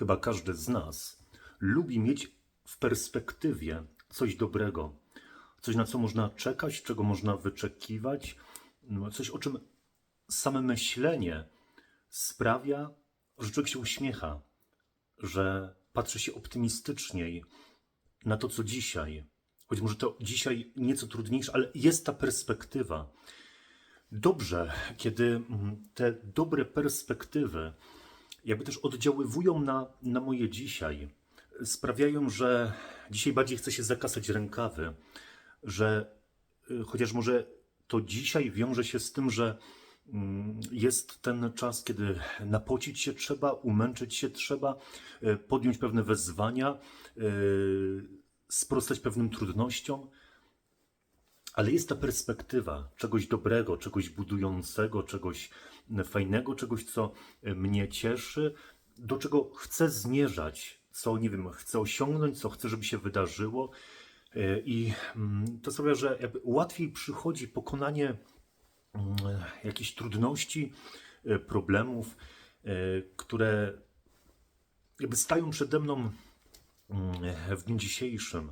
chyba każdy z nas, lubi mieć w perspektywie coś dobrego, coś na co można czekać, czego można wyczekiwać, no, coś o czym same myślenie sprawia, że człowiek się uśmiecha, że patrzy się optymistyczniej na to, co dzisiaj. Choć może to dzisiaj nieco trudniejsze, ale jest ta perspektywa. Dobrze, kiedy mm, te dobre perspektywy jakby też oddziaływują na, na moje dzisiaj, sprawiają, że dzisiaj bardziej chcę się zakasać rękawy, że y, chociaż może to dzisiaj wiąże się z tym, że mm, jest ten czas, kiedy napocić się trzeba, umęczyć się trzeba, y, podjąć pewne wyzwania, y, sprostać pewnym trudnościom, ale jest ta perspektywa czegoś dobrego, czegoś budującego, czegoś fajnego, czegoś, co mnie cieszy, do czego chcę zmierzać, co nie wiem, chcę osiągnąć, co chcę, żeby się wydarzyło. E, I mm, to sprawia, że łatwiej przychodzi pokonanie mm, jakichś trudności, e, problemów, e, które jakby stają przede mną mm, w dniu dzisiejszym.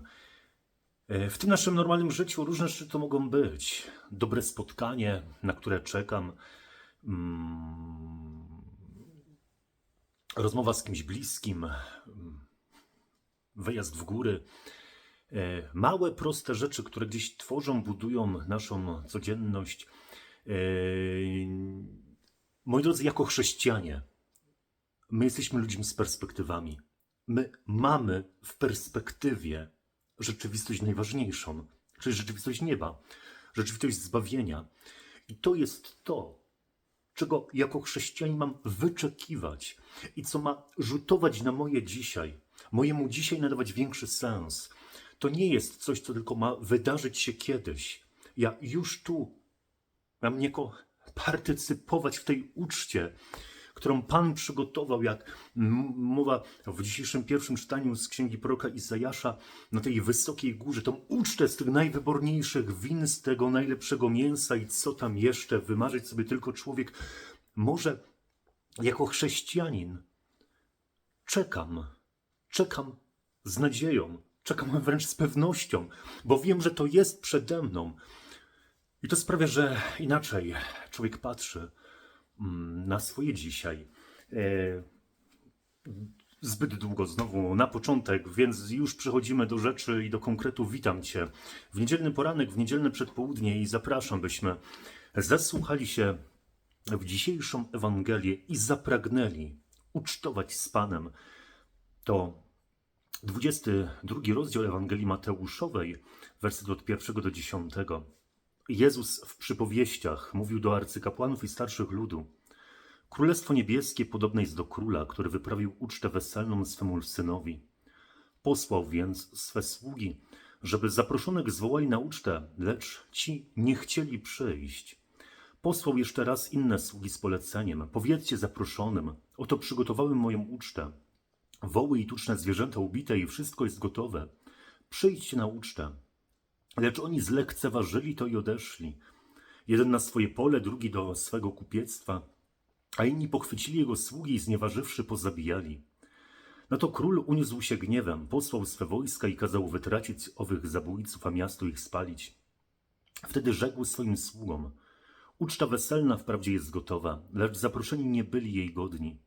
W tym naszym normalnym życiu różne rzeczy to mogą być. Dobre spotkanie, na które czekam, mm, rozmowa z kimś bliskim, mm, wyjazd w góry. E, Małe, proste rzeczy, które gdzieś tworzą, budują naszą codzienność. E, Moi drodzy, jako chrześcijanie, my jesteśmy ludźmi z perspektywami. My mamy w perspektywie rzeczywistość najważniejszą, czyli rzeczywistość nieba, rzeczywistość zbawienia. I to jest to, czego jako chrześcijanin mam wyczekiwać i co ma rzutować na moje dzisiaj, mojemu dzisiaj nadawać większy sens. To nie jest coś, co tylko ma wydarzyć się kiedyś. Ja już tu mam niejako partycypować w tej uczcie, którą Pan przygotował, jak mowa w dzisiejszym pierwszym czytaniu z księgi proroka Izajasza, na tej wysokiej górze, tą ucztę z tych najwyborniejszych win, z tego najlepszego mięsa i co tam jeszcze wymarzyć sobie tylko człowiek może jako chrześcijanin. Czekam, czekam z nadzieją, czekam wręcz z pewnością, bo wiem, że to jest przede mną. I to sprawia, że inaczej człowiek patrzy na swoje dzisiaj. E, zbyt długo znowu na początek, więc już przechodzimy do rzeczy i do konkretu. Witam Cię w niedzielny poranek, w niedzielne przedpołudnie i zapraszam, byśmy zasłuchali się w dzisiejszą Ewangelię i zapragnęli ucztować z Panem. To 22 rozdział Ewangelii Mateuszowej, werset od 1 do 10. Jezus w przypowieściach mówił do arcykapłanów i starszych ludu. Królestwo niebieskie podobne jest do króla, który wyprawił ucztę weselną swemu synowi. Posłał więc swe sługi, żeby zaproszonych zwołali na ucztę, lecz ci nie chcieli przyjść. Posłał jeszcze raz inne sługi z poleceniem. Powiedzcie zaproszonym, oto przygotowałem moją ucztę. Woły i tuczne zwierzęta ubite i wszystko jest gotowe. Przyjdźcie na ucztę. Lecz oni zlekceważyli to i odeszli. Jeden na swoje pole, drugi do swego kupiectwa, a inni pochwycili jego sługi i znieważywszy pozabijali. Na to król uniósł się gniewem, posłał swe wojska i kazał wytracić owych zabójców, a miasto ich spalić. Wtedy rzekł swoim sługom: Uczta weselna wprawdzie jest gotowa, lecz zaproszeni nie byli jej godni.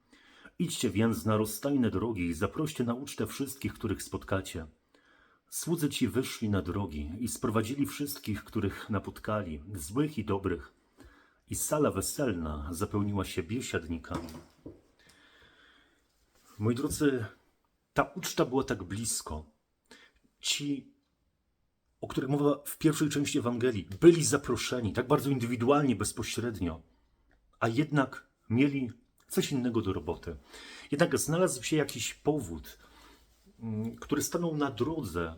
Idźcie więc na rozstajne drogi i zaproście na ucztę wszystkich, których spotkacie. Słudzy ci wyszli na drogi i sprowadzili wszystkich, których napotkali, złych i dobrych, i sala weselna zapełniła się biesiadnikami. Moi drodzy, ta uczta była tak blisko. Ci, o których mowa w pierwszej części Ewangelii, byli zaproszeni tak bardzo indywidualnie, bezpośrednio, a jednak mieli coś innego do roboty. Jednak znalazł się jakiś powód, który stanął na drodze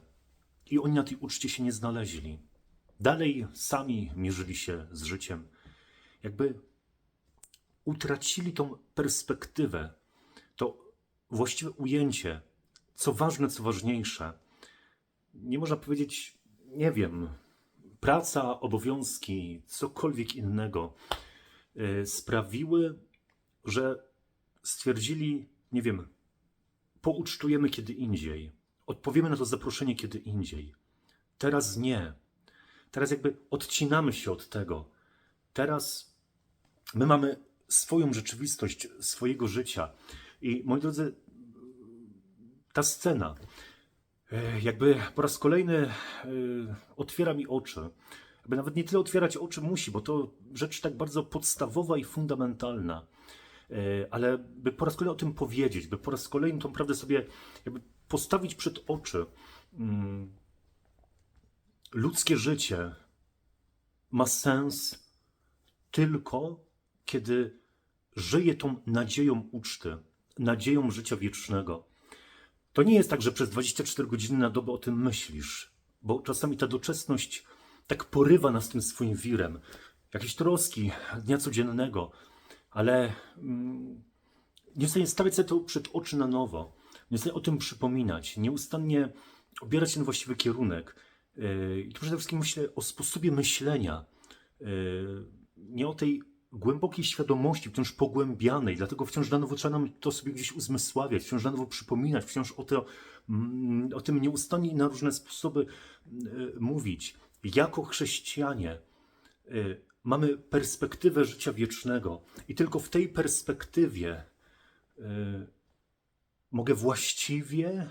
i oni na tej uczcie się nie znaleźli. Dalej sami mierzyli się z życiem. Jakby utracili tą perspektywę, to właściwe ujęcie, co ważne, co ważniejsze. Nie można powiedzieć, nie wiem, praca, obowiązki, cokolwiek innego yy, sprawiły, że stwierdzili, nie wiem, poucztujemy kiedy indziej. Odpowiemy na to zaproszenie kiedy indziej. Teraz nie. Teraz jakby odcinamy się od tego. Teraz my mamy swoją rzeczywistość, swojego życia. I moi drodzy, ta scena e, jakby po raz kolejny e, otwiera mi oczy. Jakby nawet nie tyle otwierać oczy musi, bo to rzecz tak bardzo podstawowa i fundamentalna. E, Ale by po raz kolejny o tym powiedzieć, by po raz kolejny tą prawdę sobie jakby postawić przed oczy. Mm, Ludzkie życie ma sens tylko, kiedy żyje tą nadzieją uczty, nadzieją życia wiecznego. To nie jest tak, że przez 24 godziny na dobę o tym myślisz, bo czasami ta doczesność tak porywa nas tym swoim wirem, jakieś troski dnia codziennego, ale mm, nie stanie stawiać sobie to przed oczy na nowo, nie stanie o tym przypominać, nieustannie obierać ten właściwy kierunek. Yy, I tu przede wszystkim myślę o sposobie myślenia, yy, nie o tej głębokiej świadomości, wciąż pogłębianej, dlatego wciąż na nowo trzeba nam to sobie gdzieś uzmysławiać, wciąż na nowo przypominać, wciąż o, to, mm, o tym nieustannie na różne sposoby yy, mówić. Jako chrześcijanie mamy perspektywę życia wiecznego i tylko w tej perspektywie yy, mogę właściwie,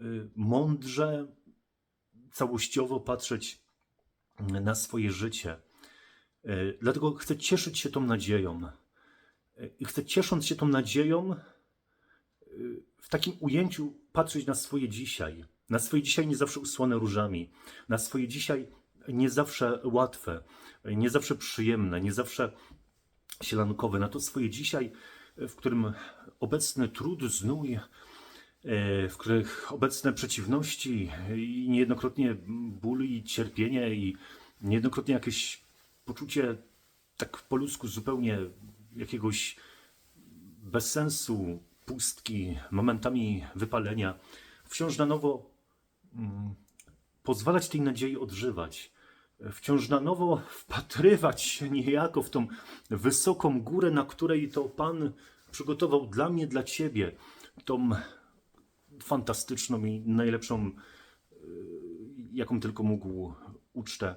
yy, mądrze, całościowo patrzeć na swoje życie. Dlatego chcę cieszyć się tą nadzieją. I chcę ciesząc się tą nadzieją, w takim ujęciu patrzeć na swoje dzisiaj. Na swoje dzisiaj nie zawsze usłane różami. Na swoje dzisiaj nie zawsze łatwe, nie zawsze przyjemne, nie zawsze sielankowe. Na to swoje dzisiaj, w którym obecny trud, znój, e, w których obecne przeciwności i niejednokrotnie ból i cierpienie i niejednokrotnie jakieś poczucie tak po ludzku zupełnie jakiegoś bezsensu, pustki, momentami wypalenia, wciąż na nowo mm, pozwalać tej nadziei odżywać, wciąż na nowo wpatrywać się niejako w tą wysoką górę, na której to Pan przygotował dla mnie, dla Ciebie, tą fantastyczną i najlepszą, y, jaką tylko mógł ucztę.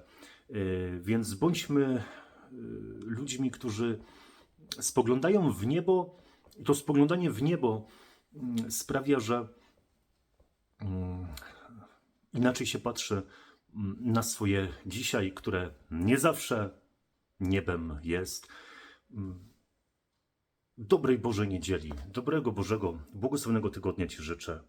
Y, Więc bądźmy y, ludźmi, którzy spoglądają w niebo. To spoglądanie w niebo mm, sprawia, że mm, inaczej się patrzy na swoje dzisiaj, które nie zawsze niebem jest. Mm, Dobrej Bożej niedzieli, dobrego Bożego, błogosławionego tygodnia Ci życzę.